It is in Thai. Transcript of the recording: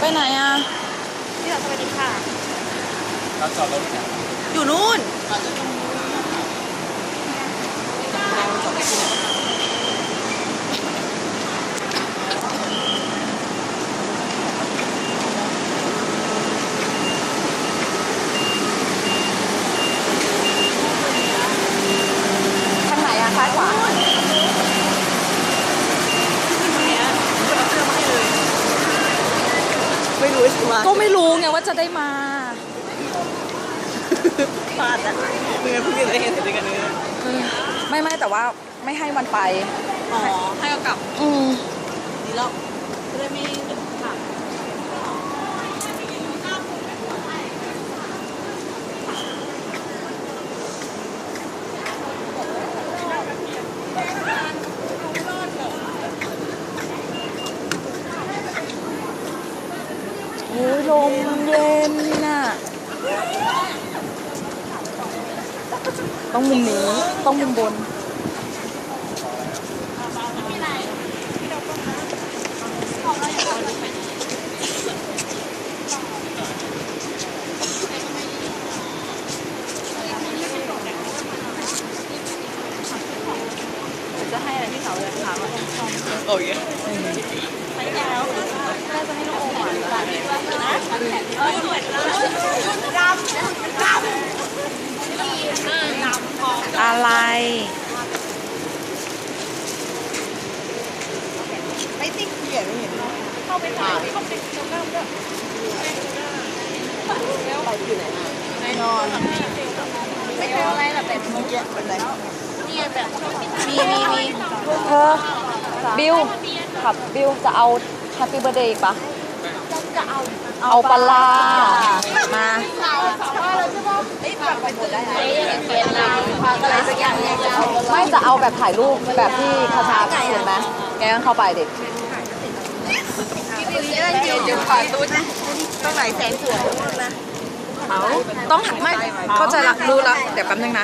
ไปไหนอะ พี่สาวสวัสดีค่ะ เราจอดรถเนี่ยอยู่นู่น ทางไหนอะซ้ายขวา ไม่ รู้ใช่ไหมก็ไม่รู้ไงว่าจะได้มาพลาดอะเมื่อเพิ่งจะเห็นด้วยกันเลยไม่ไม่แต่ว่าไม่ให้มันไป อ๋อให้เอากลับอืม ดีแล้วจะได้ไม่ค่ะโอ้ยลมเย็นน่ะ ต้องมุมนี้ ต้องมุมบน จะให้อะไรพี่สาวเลยถามว่าชอบ โอ้ย ใช้แล้วน่าจะให้น้องโอหวานละนะเออเหมือนดำดำดำพ ออะไร ไม่ติ๊กเขียนไม่เห็นเข้าไปถ่ายเข้าไปตรงนั้นด้วยไปอยู่ไหนอะไปนอน ไม่เป็นอะไรหรอกแต่เมื่อกี้เป็นไรนี่แบบมีมีมีเธอบิวขับบิวจะเอา Happy Birthday อีกปะจะเอาเอาปลาร้ามาเราถามว่าเราจะต้องไอ้แบบไปหมดได้ไหมเป็นเราอะ ไรสักอย่างเนี่ยจะเอาไม่จะเอาแบบถ่ายรูปแบบที่คาชาเห็นไหมแกงั้นเข้าไปดิพี่บิวจะได้เดี๋ยวเดี๋ยวขอตู้นะต้องไหนแสงสวยนะต้องไม่เข้าใจละรู้ละเดี๋ยวแป๊บนึงนะ